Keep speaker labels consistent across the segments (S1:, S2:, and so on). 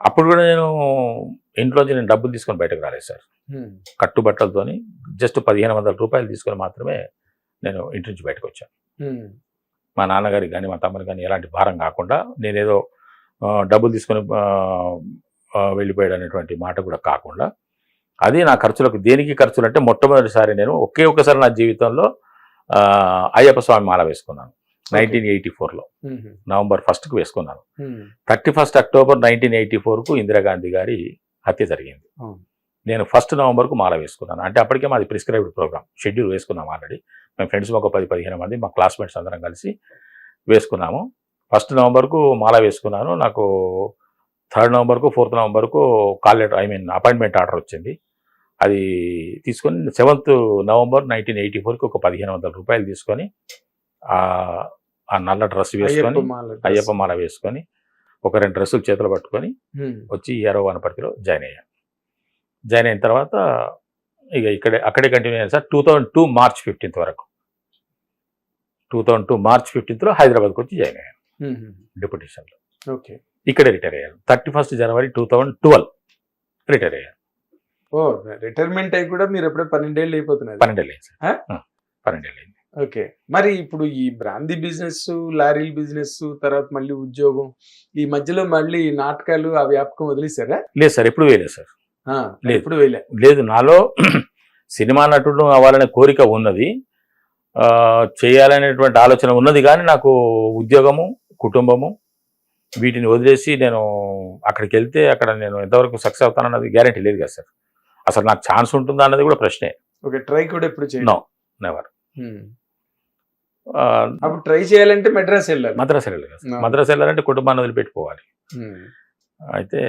S1: అప్పుడు కూడా నేను ఇంట్లోంచి నేను డబ్బులు తీసుకొని బయటకు రాలేదు సార్. కట్టుబట్టలతోని జస్ట్ పదిహేను వందల రూపాయలు తీసుకొని మాత్రమే నేను ఇంటి నుంచి బయటకు వచ్చాను. మా నాన్నగారికి కానీ మా తమ్ముడికి కానీ ఎలాంటి భారం కాకుండా నేనేదో డబ్బులు తీసుకొని వెళ్ళిపోయాడు అనేటువంటి మాట కూడా కాకుండా అది నా ఖర్చులకు దేనికి ఖర్చులు అంటే మొట్టమొదటిసారి నేను ఒకే ఒక్కసారి నా జీవితంలో అయ్యప్ప స్వామి మాల వేసుకున్నాను. నైన్టీన్ ఎయిటీ ఫోర్లో. నవంబర్ ఫస్ట్కి వేసుకున్నాను. Thirty first October nineteen eighty ఫోర్కు ఇందిరాగాంధీ గారి హత్య జరిగింది. నేను ఫస్ట్ నవంబర్కు మాల వేసుకున్నాను. అంటే అప్పటికే మాది ప్రిస్క్రైబ్డ్ ప్రోగ్రామ్. షెడ్యూల్ వేసుకున్నాం ఆల్రెడీ. మేము ఫ్రెండ్స్ ఒక పది పదిహేను మంది మా క్లాస్మేట్స్ అందరం కలిసి వేసుకున్నాము. ఫస్ట్ నవంబర్కు మాల వేసుకున్నాను. నాకు థర్డ్ నవంబర్కు fourth నవంబర్కు call letter I mean appointment order వచ్చింది. అది తీసుకొని సెవెంత్ నవంబర్ నైన్టీన్ ఎయిటీ ఫోర్కి ఒక పదిహేను వందల రూపాయలు తీసుకొని ఆ నల్ల డ్రెస్ వేసుకొని
S2: అయ్యప్ప మాల
S1: వేసుకొని ఒక రెండు డ్రెస్సులు చేతులు పట్టుకొని వచ్చి ఏరో వనపర్తిలో జాయిన్ అయ్యాను జాయిన్ అయిన తర్వాత ఇక ఇక్కడే అక్కడే కంటిన్యూ అయ్యాను sir. Two thousand two March fifteenth వరకు. టూ థౌజండ్ టూ మార్చ్ ఫిఫ్టీన్త్లో హైదరాబాద్కి వచ్చి జాయిన్ అయ్యాను డిప్యూటేషన్లో.
S2: ఓకే.
S1: ఇక్కడే రిటైర్ అయ్యాను thirty first January two thousand twelve retire అయ్యాను
S2: ఓ రిటైర్మెంట్ అయ్యి కూడా మీరు ఎప్పుడే పన్నెండేళ్ళు అయిపోతున్నారు.
S1: పన్నెండేళ్ళు అయింది పన్నెండేళ్ళు అయింది.
S2: ఓకే. మరి ఇప్పుడు ఈ బ్రాందీ బిజినెస్ లారీల బిజినెస్ తర్వాత మళ్ళీ ఉద్యోగం ఈ మధ్యలో మళ్ళీ నాటకాలు ఆ వ్యాపకం వదిలేశారా?
S1: లేదు సార్ ఎప్పుడు వేయలేదు సార్.
S2: ఎప్పుడు వేయలే?
S1: లేదు నాలో సినిమా నటుడు అవ్వాలనే కోరిక ఉన్నది. చేయాలనేటువంటి ఆలోచన ఉన్నది కానీ నాకు ఉద్యోగము కుటుంబము వీటిని వదిలేసి నేను అక్కడికి వెళ్తే అక్కడ నేను ఎంతవరకు సక్సెస్ అవుతానన్నది గ్యారంటీ లేదు కదా సార్. అసలు నాకు ఛాన్స్ ఉంటుందా అన్నది కూడా ప్రశ్నే.
S2: ఓకే ట్రై కూడా ఎప్పుడు చేయాలి
S1: నో నెవర్.
S2: అప్పుడు ట్రై చేయాలంటే మెడ్రాస్ వెళ్ళాలి.
S1: మద్రాసు వెళ్ళాలి మద్రాసు వెళ్ళాలంటే కుటుంబాన్ని వదిలిపెట్టుకోవాలి. అయితే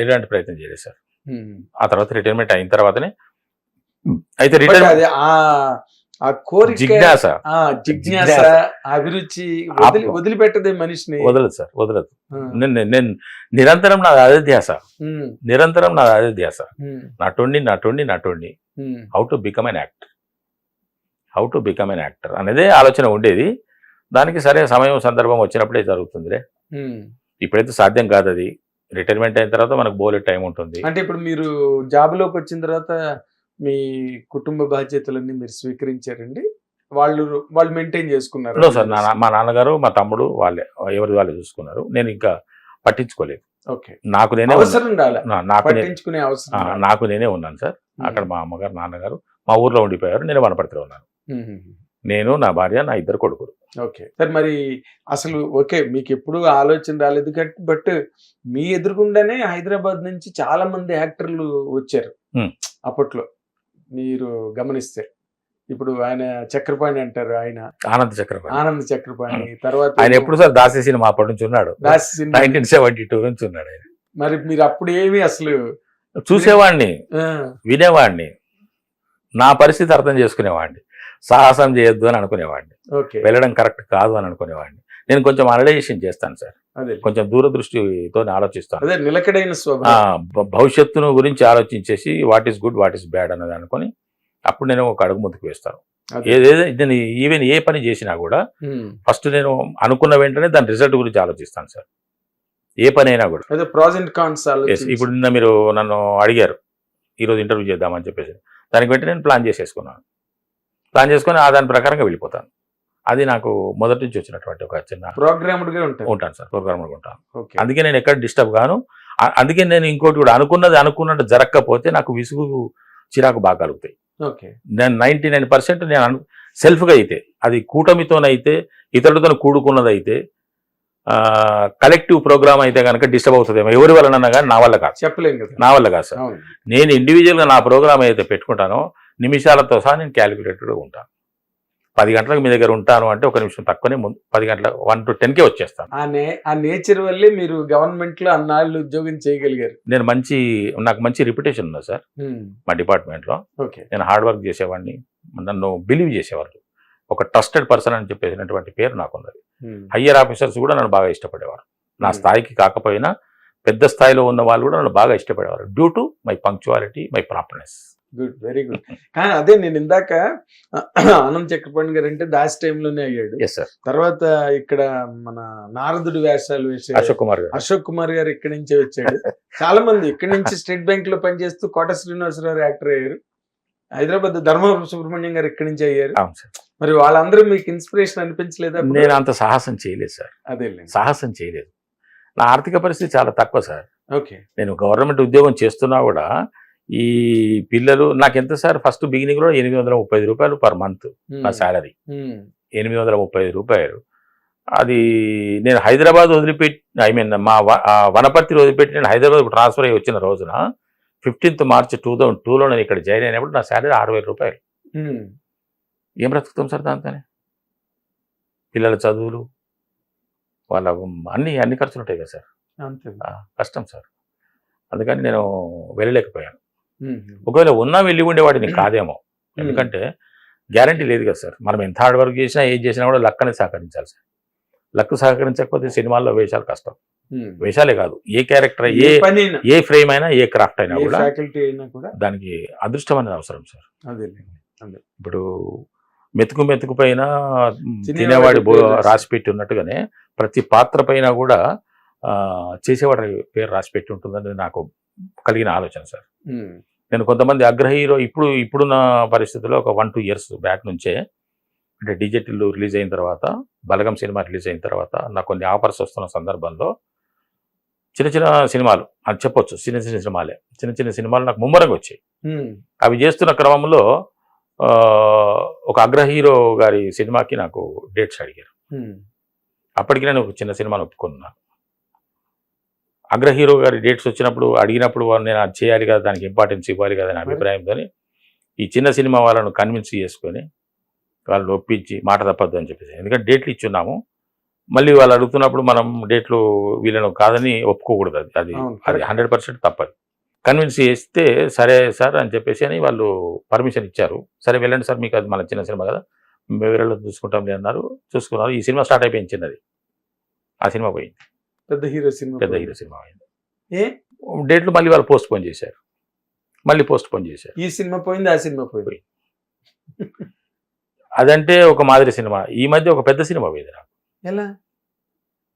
S1: ఎలాంటి ప్రయత్నం చేయలేదు సార్. ఆ తర్వాత రిటైర్మెంట్ అయిన తర్వాతనే అయితే
S2: But
S1: రిటైర్
S2: అది ఆ కోరిక
S1: జిజ్ఞాస.
S2: జిజ్ఞాస. అభిరుచి. వదిలిపెట్టదే మనిషిని.
S1: వదలదు సార్ వదలదు. నేను నేను- నిరంతరం నాది అదే ధ్యాస. నిరంతరం నాది అదే ధ్యాస. నటుండి నటుండి how to become an actor how to become an actor అనేదే ఆలోచన ఉండేది. దానికి సరే సమయం సందర్భం వచ్చినప్పుడే జరుగుతుందిలే. ఇప్పుడైతే సాధ్యం కాదు అది. రిటైర్మెంట్ అయిన తర్వాత మనకు బోలెట్ టైం ఉంటుంది.
S2: అంటే ఇప్పుడు మీరు జాబ్లోకి వచ్చిన తర్వాత మీ కుటుంబ బాధ్యతలన్నీ మీరు స్వీకరించారండి. వాళ్ళు వాళ్ళు మెయింటైన్ చేసుకున్నారు.
S1: సార్ నా మా నాన్నగారు మా తమ్ముడు వాళ్ళే ఎవరి వాళ్ళు చూసుకున్నారు. నేను ఇంకా పట్టించుకోలేదు.
S2: ఓకే.
S1: నాకు నేనే.
S2: అవసరం
S1: నాకు
S2: పట్టించుకునే అవసరం.
S1: నాకు నేనే ఉన్నాను సార్. అక్కడ మా అమ్మగారు నాన్నగారు మా ఊర్లో ఉండిపోయారు. నేను వనపర్తిలో ఉన్నాను. నేను నా భార్య నా ఇద్దరు కొడుకులు.
S2: ఓకే. సార్ మరి అసలు ఓకే మీకు ఎప్పుడు ఆలోచన రాలేదు కాబట్టి బట్ మీ ఎదురుగుండానే హైదరాబాద్ నుంచి చాలా మంది యాక్టర్లు వచ్చారు. అప్పట్లో మీరు గమనిస్తే. ఇప్పుడు ఆయన చక్రపాణి అంటారు ఆయన.
S1: ఆనంద్ చక్రవర్తి
S2: ఆనంద్ చక్రపాణి తర్వాత
S1: ఆయన ఎప్పుడు సార్ దాసి సినిమా అప్పటి నుంచి ఉన్నాడు.
S2: Daasi cinema.
S1: Nineteen seventy two నుంచి ఉన్నాడు ఆయన.
S2: మరి మీరు అప్పుడు ఏమి అసలు
S1: చూసేవాడిని. వినేవాడిని. నా పరిస్థితి అర్థం చేసుకునేవాడిని. సాహసం చేయొద్దు అని అనుకునేవాడిని. వెళ్ళడం కరెక్ట్ కాదు అని అనుకునేవాడిని. నేను కొంచెం అనలైజేషన్ చేస్తాను సార్. కొంచెం దూరదృష్టితో ఆలోచిస్తాను.
S2: నిలకడైన
S1: భవిష్యత్తును గురించి ఆలోచించేసి what is good what is bad అన్నది అనుకొని అప్పుడు నేను ఒక అడుగు ముందుకు వేస్తాను. ఏదేదో నేను ఈవెన్ ఏ పని చేసినా కూడా. ఫస్ట్ నేను అనుకున్న వెంటనే దాని రిజల్ట్ గురించి ఆలోచిస్తాను సార్. ఏ పని అయినా కూడా.
S2: కాన్స్
S1: ఇప్పుడు నిన్న మీరు నన్ను అడిగారు. ఈరోజు ఇంటర్వ్యూ చేద్దామని చెప్పేసి. దానికి వెంటనే నేను ప్లాన్ చేసేసుకున్నాను. ప్లాన్ చేసుకొని ఆ దాని ప్రకారంగా వెళ్ళిపోతాను. అది నాకు మొదటి నుంచి వచ్చినటువంటి ఒక చిన్న
S2: ప్రోగ్రామ్డ్గా ఉంటారు.
S1: ఉంటాను సార్ ప్రోగ్రామ్ ఉంటాను. అందుకే నేను ఎక్కడ డిస్టర్బ్ గాను అందుకే నేను ఇంకోటి కూడా అనుకున్నది అనుకున్నట్టు జరగకపోతే నాకు విసుగు చిరాకు బాగా కలుగుతాయి.
S2: ఓకే.
S1: నేను నైంటీ నైన్ పర్సెంట్ నేను సెల్ఫ్గా అయితే అది కూటమితోనైతే ఇతరులతో కూడుకున్నది అయితే కలెక్టివ్ ప్రోగ్రామ్ అయితే కనుక డిస్టర్బ్ అవుతుందేమో ఎవరి వలన కానీ నా వల్ల కాదు
S2: చెప్పలేం కదా.
S1: నా వల్ల కాదు సార్. నేను ఇండివిజువల్గా నా ప్రోగ్రామ్ అయితే పెట్టుకుంటానో నిమిషాలతో సహా నేను క్యాలిక్యులేటెడ్గా ఉంటాను. పది గంటలకు మీ దగ్గర ఉంటాను అంటే ఒక నిమిషం తక్కువనే ముందు పది గంటల వన్ టు టెన్కే వచ్చేస్తాను.
S2: ఆ నేచర్ వల్లే మీరు గవర్నమెంట్లో అన్నాళ్ళు ఉద్యోగం చేయగలిగారు.
S1: నేను మంచి నాకు మంచి రిప్యుటేషన్ ఉంది సార్. మా డిపార్ట్మెంట్లో.
S2: ఓకే.
S1: నేను హార్డ్ వర్క్ చేసేవాడిని. నన్ను బిలీవ్ చేసేవాళ్ళు ఒక ట్రస్టెడ్ పర్సన్ అని చెప్పేసినటువంటి పేరు నాకు ఉన్నది హయ్యర్ ఆఫీసర్స్ కూడా నన్ను బాగా ఇష్టపడేవారు. నా. స్థాయికి కాకపోయినా పెద్ద స్థాయిలో ఉన్న వాళ్ళు కూడా నన్ను బాగా ఇష్టపడేవారు. Due to my punctuality my properness.
S2: Good very good. కానీ అదే నేను ఇందాక ఆనంద్ చక్రపాణి గారు అంటే దాస్ టైంలోనే అయ్యాడు. తర్వాత ఇక్కడ మన నారదుడి వేషాలు వేసే
S1: అశోక్ కుమార్ గారు.
S2: అశోక్ కుమార్ గారు ఇక్కడి నుంచే వచ్చాడు. చాలా మంది ఇక్కడి నుంచి స్టేట్ బ్యాంక్లో పనిచేస్తూ కోట శ్రీనివాసరావు యాక్టర్ అయ్యారు. హైదరాబాద్ ధర్మవరం సుబ్రహ్మణ్యం గారు ఇక్కడి నుంచి అయ్యారు. మరి వాళ్ళందరూ మీకు ఇన్స్పిరేషన్ అనిపించలేదా?
S1: నేను అంత సాహసం చేయలేదు సార్
S2: అదేలేండి.
S1: సాహసం చేయలేదు. నా ఆర్థిక పరిస్థితి చాలా తక్కువ సార్
S2: ఓకే.
S1: నేను గవర్నమెంట్ ఉద్యోగం చేస్తున్నా కూడా ఈ పిల్లలు నాకు ఎంత సార్? ఫస్ట్ బిగినింగ్లో ఎనిమిది వందల ముప్పై ఐదు రూపాయలు పర్ మంత్ నా శాలరీ
S2: ఉమ్,
S1: ఎనిమిది వందల ముప్పై ఐదు రూపాయలు. అది నేను హైదరాబాద్ వదిలిపెట్టి ఐ మీన్ మా వనపర్తి వదిలిపెట్టి నేను హైదరాబాద్ ట్రాన్స్ఫర్ అయ్యి వచ్చిన రోజున ఫిఫ్టీన్త్ మార్చ్ టూ థౌసండ్ టూలో నేను ఇక్కడ జాయిన్ అయినప్పుడు నా శాలరీ ఆరు వేల రూపాయలు.
S2: ఉమ్,
S1: ఏం బ్రతుకుతాం సార్ దాంతోనే? పిల్లల చదువులు వాళ్ళ అన్ని అన్ని ఖర్చులు ఉంటాయి కదా సార్? కష్టం సార్. అందుకని నేను వెళ్ళలేకపోయాను. ఒకవేళ ఉన్నా వెళ్ళి ఉండేవాడిని కాదేమో. ఎందుకంటే గ్యారంటీ లేదు కదా సార్. మనం ఎంత హార్డ్ వర్క్ చేసినా ఏం చేసినా కూడా లక్కని సహకరించాలి సార్. లక్ సహకరించకపోతే సినిమాల్లో వేషాలు కష్టం. వేషాలే కాదు. ఏ క్యారెక్టర్
S2: ఏ
S1: ఏ
S2: పని అయినా
S1: ఏ ఫ్రేమ్ అయినా ఏ క్రాఫ్ట్ అయినా కూడా దానికి అదృష్టం అనేది అవసరం సార్. ఇప్పుడు మెతుకు మెతుకు పైన
S2: తినేవాడి రాసి-
S1: పెట్టి ఉన్నట్టుగానే ప్రతి పాత్ర పైన కూడా చేసేవాడి పేరు రాసి పెట్టి ఉంటుందని నాకు కలిగిన ఆలోచన సార్. నేను కొంతమంది అగ్ర హీరో ఇప్పుడు ఇప్పుడున్న పరిస్థితుల్లో ఒక వన్ టూ ఇయర్స్ బ్యాక్ నుంచే అంటే డిజిటల్ రిలీజ్ అయిన తర్వాత బలగం సినిమా రిలీజ్ అయిన తర్వాత నాకు కొన్ని ఆఫర్స్ వస్తున్న సందర్భంలో చిన్న చిన్న సినిమాలు అది చెప్పొచ్చు చిన్న చిన్న సినిమాలే. చిన్న చిన్న సినిమాలు నాకు ముమ్మరంగా వచ్చాయి. అవి చేస్తున్న క్రమంలో ఒక అగ్ర హీరో గారి సినిమాకి నాకు డేట్స్ అడిగారు. అప్పటికి నేను ఒక చిన్న సినిమాను ఒప్పుకున్నాను అగ్ర హీరో గారి డేట్స్ వచ్చినప్పుడు అడిగినప్పుడు వాళ్ళు నేను అది చేయాలి కదా దానికి ఇంపార్టెన్స్ ఇవ్వాలి కదా అనే
S2: మరి?
S1: అభిప్రాయంతో ఈ చిన్న సినిమా వాళ్ళను కన్విన్స్ చేసుకొని వాళ్ళు ఒప్పించి మాట తప్పద్దు అని చెప్పేసి. ఎందుకంటే డేట్లు ఇచ్చున్నాము. మళ్ళీ వాళ్ళు అడుగుతున్నప్పుడు మనం డేట్లు వీళ్ళను కాదని ఒప్పుకోకూడదు అది. అది అది. హండ్రెడ్ పర్సెంట్ తప్పదు. కన్విన్స్ చేస్తే సరే సార్ అని చెప్పేసి అని వాళ్ళు పర్మిషన్ ఇచ్చారు. సరే వెళ్ళండి సార్ మీకు అది మన చిన్న సినిమా కదా. మేము వేరే చూసుకుంటాం అన్నారు. చూసుకున్నారు. ఈ సినిమా స్టార్ట్ అయిపోయింది చిన్నది. ఆ సినిమా పోయింది.
S2: పెద్ద హీరో సినిమా
S1: పెద్ద హీరో సినిమా అయింది
S2: ఏ?
S1: డేట్లు మళ్ళీ వాళ్ళు పోస్ట్ పోన్ చేశారు. మళ్ళీ పోస్ట్ పోన్ చేశారు.
S2: ఈ సినిమా పోయింది ఆ సినిమా పోయింది.
S1: అదంటే ఒక మాదిరి సినిమా. ఈ మధ్య ఒక పెద్ద సినిమా పోయింది నాకు.
S2: ఎలా?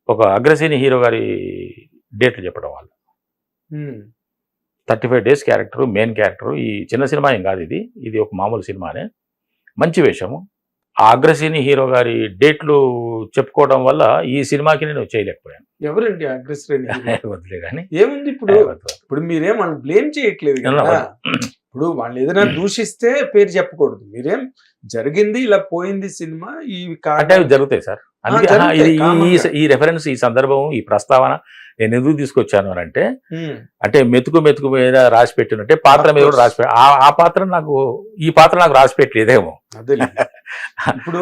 S1: ఒక అగ్రసేని హీరో గారి డేట్లు చెప్పడం వల్ల. Thirty five days character main character. ఈ చిన్న సినిమా ఏం కాదు ఇది. ఇది ఒక మామూలు సినిమానే. మంచి వేషము. ఆ అగ్రసేని హీరో గారి డేట్లు చెప్పుకోవడం వల్ల ఈ సినిమాకి నేను చేయలేకపోయాను.
S2: ఎవరండి అగ్రశ్రేణి?
S1: వదిలే కానీ
S2: ఏముంది ఇప్పుడు? ఇప్పుడు మీరేం మనం బ్లేమ్ చేయట్లేదు కదా? ఇప్పుడు వాళ్ళు ఏదైనా దూషిస్తే పేరు చెప్పకూడదు. మీరేం జరిగింది ఇలా పోయింది సినిమా ఈ
S1: అంటే జరుగుతాయి సార్. అందుకే ఈ- రెఫరెన్స్ ఈ సందర్భం ఈ ప్రస్తావన నేను ఎందుకు తీసుకొచ్చాను అని అంటే అంటే మెతుకు మెతుకు మీద రాసి పెట్టినట్టే పాత్ర మీద కూడా రాసి ఆ ఆ పాత్ర నాకు ఈ పాత్ర నాకు రాసి పెట్టలేదేమో.
S2: అదే ఇప్పుడు